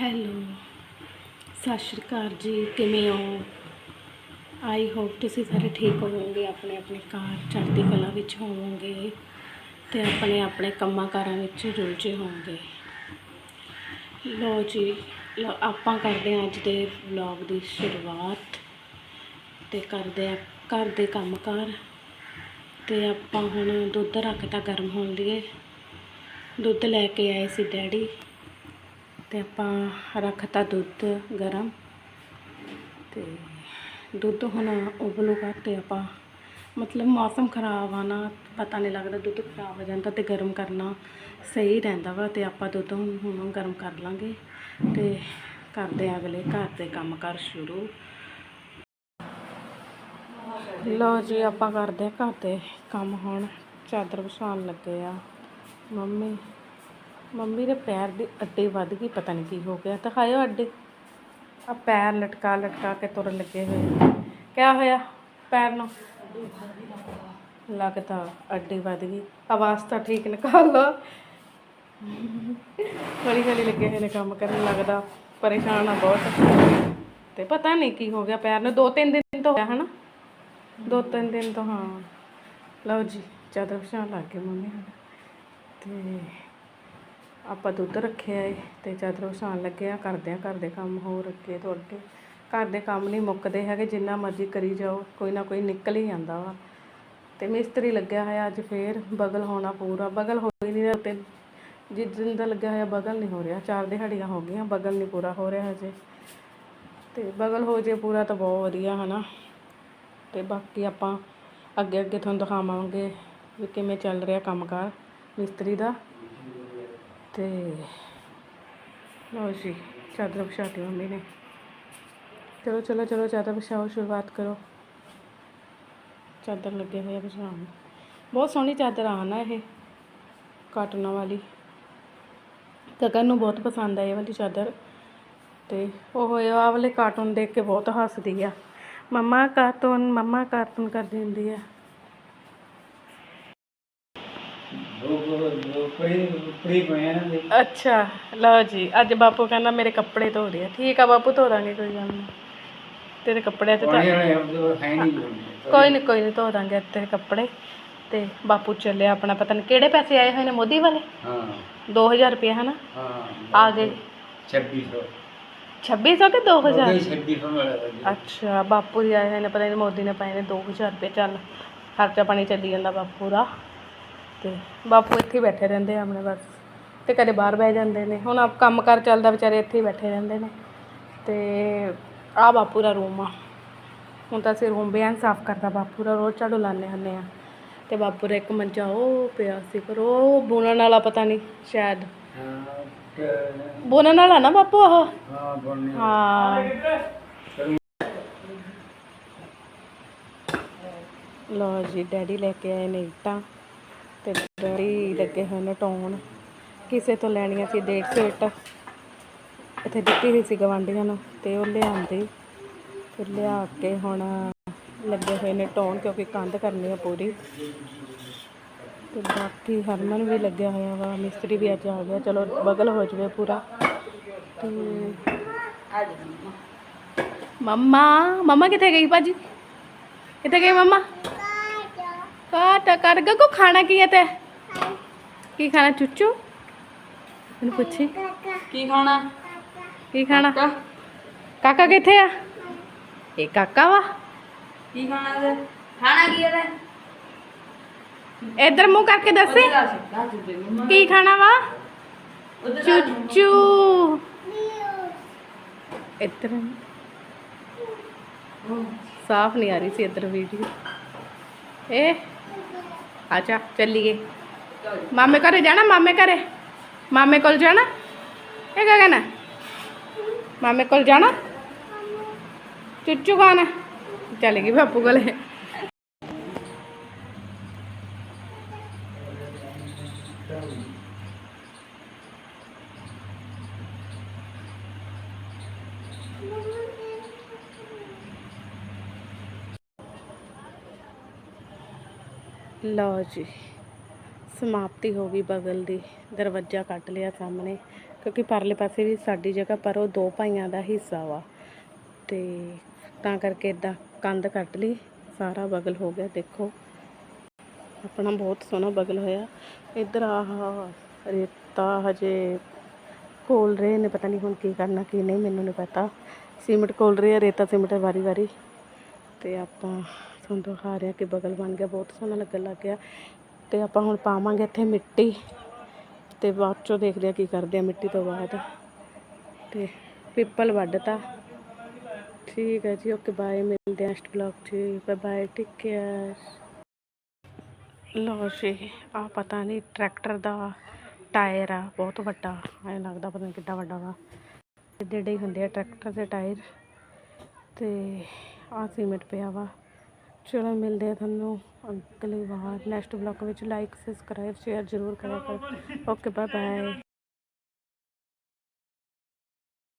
Hello, ਸਤਿ ਸ਼੍ਰੀ ਅਕਾਲ ਜੀ, ਕਿਵੇਂ ਹੋ? ਆਈ ਹੋਪ ਤੁਸੀਂ ਸਾਰੇ ਠੀਕ ਹੋਵੋਗੇ, ਆਪਣੇ ਆਪਣੇ ਘਰ, ਚੜ੍ਹਦੀ ਕਲਾ ਵਿੱਚ ਹੋਵੋਗੇ ਤੇ ਆਪਣੇ ਆਪਣੇ ਕੰਮਾਂ ਕਾਰਾਂ ਵਿੱਚ ਰੁੱਝੇ ਹੋਵੋਗੇ। ਲੋ ਜੀ, ਲਓ, ਆਪਾਂ ਕਰਦੇ ਹਾਂ ਅੱਜ ਦੇ ਵਲੌਗ ਦੀ ਸ਼ੁਰੂਆਤ ਤੇ ਕਰਦੇ ਆ ਘਰ ਦੇ ਕੰਮ ਕਾਰ ਤੇ ਆਪਾਂ ਹੁਣ ਦੁੱਧ ਰੱਖਤਾ ਗਰਮ ਹੋਣ ਲਈ ਦੁੱਧ ਲੈ ਕੇ ਆਏ ਸੀ ਡੈਡੀ। ਤੇ ਆਪਾਂ ਰੱਖਤਾ ਦੁੱਧ ਗਰਮ ਤੇ ਦੁੱਧ ਹੁਣ ਉਬਲੂਗਾ ਤੇ ਆਪਾਂ ਮਤਲਬ ਮੌਸਮ ਖਰਾਬ ਆ ਨਾ, ਪਤਾ ਨਹੀਂ ਲੱਗਦਾ ਦੁੱਧ ਖਰਾਬ ਹੋ ਜਾਂਦਾ ਤੇ ਗਰਮ ਕਰਨਾ ਸਹੀ ਰਹਿੰਦਾ ਵਾ ਤੇ ਆਪਾਂ ਦੁੱਧ ਹੁਣ ਗਰਮ ਕਰ ਲਾਂਗੇ ਤੇ ਕਰਦੇ ਆ ਅਗਲੇ ਘਰ ਦੇ ਕੰਮ ਕਰ ਸ਼ੁਰੂ। ਲਓ ਜੀ, ਆਪਾਂ ਕਰਦੇ ਆ ਘਰ ਦੇ ਕੰਮ ਹੁਣ। ਚਾਦਰ ਵਿਛਾਉਣ ਲੱਗੇ ਆ। ਮੰਮੀ ਮੰਮੀ ਦੇ ਪੈਰ ਦੀ ਅੱਡੀ ਵੱਧ ਗਈ, ਪਤਾ ਨਹੀਂ ਕੀ ਹੋ ਗਿਆ। ਦਿਖਾਇਓ ਅੱਡੇ। ਆ ਪੈਰ ਲਟਕਾ ਲਟਕਾ ਕੇ ਤੁਰਨ ਲੱਗੇ ਹੋਏ। ਕਿਆ ਹੋਇਆ ਪੈਰ ਨੂੰ? ਲੱਗਦਾ ਅੱਡੀ ਵੱਧ ਗਈ। ਆਵਾਜ਼ ਤਾਂ ਠੀਕ ਨਿਕਾਲ। ਲਓ ਹੌਲੀ ਹੌਲੀ ਲੱਗੇ ਹੋਏ ਨੇ ਕੰਮ ਕਰਨ, ਲੱਗਦਾ ਪਰੇਸ਼ਾਨ ਆ ਬਹੁਤ। ਤੇ ਪਤਾ ਨਹੀਂ ਕੀ ਹੋ ਗਿਆ ਪੈਰ ਨੂੰ। ਦੋ ਤਿੰਨ ਦਿਨ ਤੋਂ ਹੋਇਆ, ਹਨਾ? ਦੋ ਤਿੰਨ ਦਿਨ ਤੋਂ, ਹਾਂ। ਲਓ ਜੀ ਚਾਦਰ ਪਛਾਣ ਲੱਗ ਗਏ ਮੰਮੀ ਹੁਣ। ਤੇ ਆਪਾਂ ਦੁੱਧ ਰੱਖਿਆ ਏ ਤੇ ਚਾਦਰ ਵਿਛਾਉਣ ਲੱਗੇ ਆ ਕਰਦੇ ਆ ਘਰ ਦੇ ਕੰਮ ਹੋਰ ਅੱਗੇ ਤੋਂ ਅੱਗੇ। ਘਰ ਦੇ ਕੰਮ ਨਹੀਂ ਮੁੱਕਦੇ ਹੈਗੇ, ਜਿੰਨਾ ਮਰਜ਼ੀ ਕਰੀ ਜਾਓ, ਕੋਈ ਨਾ ਕੋਈ ਨਿਕਲ ਹੀ ਜਾਂਦਾ ਵਾ। ਤੇ ਮਿਸਤਰੀ ਲੱਗਿਆ ਹੋਇਆ ਅੱਜ ਫੇਰ ਬਗਲ ਹੋਣਾ ਪੂਰਾ, ਬਗਲ ਹੋ ਹੀ ਨਹੀਂ ਰਿਹਾ ਤੇ ਜਿਸ ਦਿਨ ਦਾ ਲੱਗਿਆ ਹੋਇਆ ਬਗਲ ਨਹੀਂ ਹੋ ਰਿਹਾ। ਚਾਰ ਦਿਹਾੜੀਆਂ ਹੋ ਗਈਆਂ, ਬਗਲ ਨਹੀਂ ਪੂਰਾ ਹੋ ਰਿਹਾ ਹਜੇ। ਤੇ ਬਗਲ ਹੋ ਜੇ ਪੂਰਾ ਤਾਂ ਬਹੁਤ ਵਧੀਆ, ਹਨਾ। ਤੇ ਬਾਕੀ ਆਪਾਂ ਅੱਗੇ ਅੱਗੇ ਤੁਹਾਨੂੰ ਦਿਖਾਵਾਂਗੇ ਵੀ ਕਿਵੇਂ ਚੱਲ ਰਿਹਾ ਕੰਮਕਾਰ ਮਿਸਤਰੀ ਦਾ। ਤੇ ਲਓ ਜੀ, ਚਾਦਰ ਵਿਛਾਤੀ ਮੰਮੀ ਨੇ। ਚਲੋ ਚਲੋ ਚਲੋ, ਚਾਦਰ ਵਿਛਾਓ, ਸ਼ੁਰੂਆਤ ਕਰੋ। ਚਾਦਰ ਲੱਗੇ ਹੋਏ ਆ ਵਿਛਾਉਣ ਬਹੁਤ ਸੋਹਣੀ ਚਾਦਰ ਆ ਇਹ, ਕਾਟਨਾਂ ਵਾਲੀ। ਗਗਨ ਨੂੰ ਬਹੁਤ ਪਸੰਦ ਆ ਇਹ ਵਾਲੀ ਚਾਦਰ। ਤੇ ਉਹ ਇਹ ਆਹ ਵਾਲੇ ਕਾਰਟੂਨ ਦੇਖ ਕੇ ਬਹੁਤ ਹੱਸਦੀ ਆ। ਮੰਮਾ ਕਾਰਟੂਨ ਮੰਮਾ ਕਾਰਟੂਨ ਕਰ ਦਿੰਦੀ ਆ ਉੱਪਰੀ ਪਏ ਨਾ ਦੇ ਅੱਛਾ ਲਓ ਜੀ ਅੱਜ ਬਾਪੂ ਕਹਿੰਦਾ ਮੇਰੇ ਕੱਪੜੇ ਧੋ ਦੇ। ਠੀਕ ਆ ਬਾਪੂ ਧੋ ਦਾਂਗੇ ਕੋਈ ਗੱਲ ਨਹੀਂ। ਤੇਰੇ ਕੱਪੜੇ ਤੇ ਤਾਂ ਕੋਈ ਨਹੀਂ ਕੋਈ ਨਹੀਂ ਧੋ ਦਾਂਗੇ ਤੇਰੇ ਕੱਪੜੇ। ਤੇ ਬਾਪੂ ਚੱਲਿਆ ਆਪਣਾ ਪਤਾ ਨਹੀਂ ਕਿਹੜੇ ਪੈਸੇ ਆਏ ਹੋਏ ਨੇ ਮੋਦੀ ਵਾਲੇ? ਹਾਂ। 2000 ਰੁਪਏ ਹਨਾ? ਹਾਂ। ਆ ਗਏ। 2600 2600 ਕਿ 2000 ਉਹਦੇ 2600 ਮਿਲਿਆ ਜੀ। ਅੱਛਾ ਬਾਪੂ ਜੀ ਆਏ ਹੋਏ ਨੇ ਪਤਾ ਨਹੀਂ ਮੋਦੀ ਨੇ ਪਾਏ ਨੇ 2000 ਰੁਪਏ ਚੱਲ। ਖਰਚਾ ਪਾਣੀ ਚੱਲੀ ਜਾਂਦਾ ਬਾਪੂ ਦਾ। ਤੇ ਬਾਪੂ ਇੱਥੇ ਹੀ ਬੈਠੇ ਰਹਿੰਦੇ ਆ ਆਪਣੇ ਬਸ ਤੇ ਕਦੇ ਬਾਹਰ ਬਹਿ ਜਾਂਦੇ ਨੇ। ਹੁਣ ਆਪ ਕੰਮ ਕਾਰ ਚੱਲਦਾ ਵਿਚਾਰੇ ਇੱਥੇ ਹੀ ਬੈਠੇ ਰਹਿੰਦੇ ਨੇ। ਤੇ ਆ ਬਾਪੂ ਦਾ ਰੂਮ ਆ। ਹੁਣ ਤਾਂ ਅਸੀਂ ਰੂਮ ਬਿਆਨ ਸਾਫ਼ ਕਰਦਾ ਬਾਪੂ ਦਾ, ਰੋਜ਼ ਝਾੜੂ ਲਾਉਂਦੇ ਹੁੰਦੇ ਆ। ਤੇ ਬਾਪੂ ਦਾ ਇੱਕ ਮੰਜਾ ਉਹ ਪਿਆ ਸੀ, ਪਰ ਉਹ ਬੁਣਨ ਵਾਲਾ ਪਤਾ ਨਹੀਂ, ਸ਼ਾਇਦ। ਬੁਣਨ ਵਾਲਾ ਨਾ ਬਾਪੂ ਉਹ? ਹਾਂ। ਬੋਲਨੇ ਹਾਂ ਲੋ ਜੀ, ਡੈਡੀ ਲੈ ਕੇ ਆਏ ਨੇ ਇੱਟਾਂ। ਤੇ ਡੈਡੀ ਲੱਗੇ ਹੋਏ ਨੇ ਟੌਣ ਕਿਸੇ ਤੋਂ ਲੈਣੀਆਂ ਸੀ 150 ਇੱਟ। ਇੱਥੇ ਦਿੱਤੀ ਹੋਈ ਸੀ ਗਵਾਂਢੀਆਂ ਨੂੰ ਤੇ ਉਹ ਲਿਆਂਦੀ। ਫਿਰ ਲਿਆ ਕੇ ਹੁਣ ਲੱਗੇ ਹੋਏ ਨੇ ਟੌਣ ਕਿਉਂਕਿ ਕੰਧ ਕਰਨੀ ਆ ਪੂਰੀ। ਤੇ ਬਾਕੀ ਹਰਮਨ ਵੀ ਲੱਗਿਆ ਹੋਇਆ ਵਾ, ਮਿਸਤਰੀ ਵੀ ਅੱਜ ਆ ਗਿਆ। ਚਲੋ ਬਗਲ ਹੋ ਜਵੇ ਪੂਰਾ। ਤੇ ਮੰਮਾ ਮੰਮਾ ਕਿੱਥੇ ਗਈ ਭਾਜੀ? ਕਿੱਥੇ ਗਈ ਮੰਮਾ? ਕਾਟ ਕਰ ਗੱਗੂ ਖਾਣਾ ਕੀ ਹੈ ਤੇ? ਕੀ ਖਾਣਾ ਚੁੱਚੂ? ਮੈਨੂੰ ਪੁੱਛੀ। ਕੀ ਖਾਣਾ? ਕੀ ਖਾਣਾ? ਕਾਕਾ। ਕਿੱਥੇ ਆ? ਇਹ ਕਾਕਾ ਵਾ। ਕੀ ਖਾਣਾ ਕੀ ਹੈ ਇੱਧਰ ਮੂੰਹ ਕਰਕੇ ਦੱਸੀ। ਕੀ ਖਾਣਾ ਵਾ? ਚੁੱਚੂ। ਇੱਧਰ। ਸਾਫ਼ ਨਹੀਂ ਆ ਰਹੀ ਸੀ ਇੱਧਰ ਵੀਡੀਓ ਇਹ ਆਜਾ ਚੱਲੀਏ ਮਾਮੇ ਘਰੇ ਜਾਣਾ ਮਾਮੇ ਘਰੇ ਮਾਮੇ ਕੋਲ ਜਾਣਾ ਇਹ ਕਾ ਕਹਿਣਾ ਮਾਮੇ ਕੋਲ ਜਾਣਾ ਚੁੱਚੂ ਖਾਣਾ ਚੱਲ ਗਈ ਬਾਪੂ ਕੋਲੇ ਲਓ ਜੀ, ਸਮਾਪਤੀ ਹੋ ਗਈ ਬਗਲ ਦੀ, ਦਰਵਾਜ਼ਾ ਕੱਟ ਲਿਆ ਸਾਹਮਣੇ, ਕਿਉਂਕਿ ਪਰਲੇ ਪਾਸੇ ਵੀ ਸਾਡੀ ਜਗ੍ਹਾ, ਪਰ ਉਹ ਦੋ ਭਾਈਆਂ ਦਾ ਹਿੱਸਾ ਵਾ। ਤੇ ਤਾਂ ਕਰਕੇ ਇਦਾਂ ਕੰਧ ਕੱਟ ਲਈ, ਸਾਰਾ ਬਗਲ ਹੋ ਗਿਆ, ਦੇਖੋ। ਆਪਣਾ ਬਹੁਤ ਸੋਹਣਾ ਬਗਲ ਹੋਇਆ। ਇੱਧਰ ਆਹ ਰੇਤਾ ਹਜੇ ਕੋਲ ਰਹੇ ਨੇ, ਪਤਾ ਨਹੀਂ ਹੁਣ ਕੀ ਕਰਨਾ, ਕੀ ਨਹੀਂ, ਮੈਨੂੰ ਨਹੀਂ ਪਤਾ। ਸੀਮਟ ਕੋਲ ਰਹੇ ਆ, ਰੇਤਾ ਸੀਮਟ ਵਾਰੀ ਵਾਰੀ ਤੇ ਆਪਾਂ ਤੁਹਾਨੂੰ ਦਿਖਾ ਰਿਹਾ ਕਿ ਬਗਲ ਬਣ ਗਿਆ, ਬਹੁਤ ਸੋਹਣਾ ਲੱਗਣ ਲੱਗ ਗਿਆ। ਤੇ ਆਪਾਂ ਹੁਣ ਪਾਵਾਂਗੇ ਇੱਥੇ ਮਿੱਟੀ। ਤੇ ਬਾਅਦ ਚੋਂ ਦੇਖਦੇ ਆ ਕੀ ਕਰਦੇ ਆ ਮਿੱਟੀ ਤੋਂ ਬਾਅਦ। ਤੇ ਪਿੱਪਲ ਵੱਢਤਾ। ਠੀਕ ਹੈ ਜੀ, ਓਕੇ, ਬਾਏ, ਮਿਲਦੇ ਆ ਨੈਕਸਟ ਬਲੌਗ 'ਚ। ਬਾਏ ਬਾਏ ਟੇਕ ਕੇਅਰ ਲਓ ਜੀ ਆ ਪਤਾ ਨਹੀਂ, ਟਰੈਕਟਰ ਦਾ ਟਾਇਰ ਆ, ਬਹੁਤ ਵੱਡਾ। ਐਂ ਲੱਗਦਾ ਪਤਾ ਨਹੀਂ ਕਿੱਡਾ ਵੱਡਾ ਵਾ। ਏਡੇ ਏਡੇ ਹੀ ਹੁੰਦੇ ਆ ਟਰੈਕਟਰ ਦੇ ਟਾਇਰ। ਤੇ ਆ ਸੀਮੈਂਟ ਪਿਆ ਵਾ। ਚਲੋ ਮਿਲਦੇ ਆ ਤੁਹਾਨੂੰ ਅਗਲੀ ਵਾਰ। ਨੈਕਸਟ ਬਲੌਗ ਵਿੱਚ ਲਾਈਕ ਸਬਸਕ੍ਰਾਈਬ ਸ਼ੇਅਰ ਜ਼ਰੂਰ ਕਰਿਆ ਕਰੋ। Okay bye bye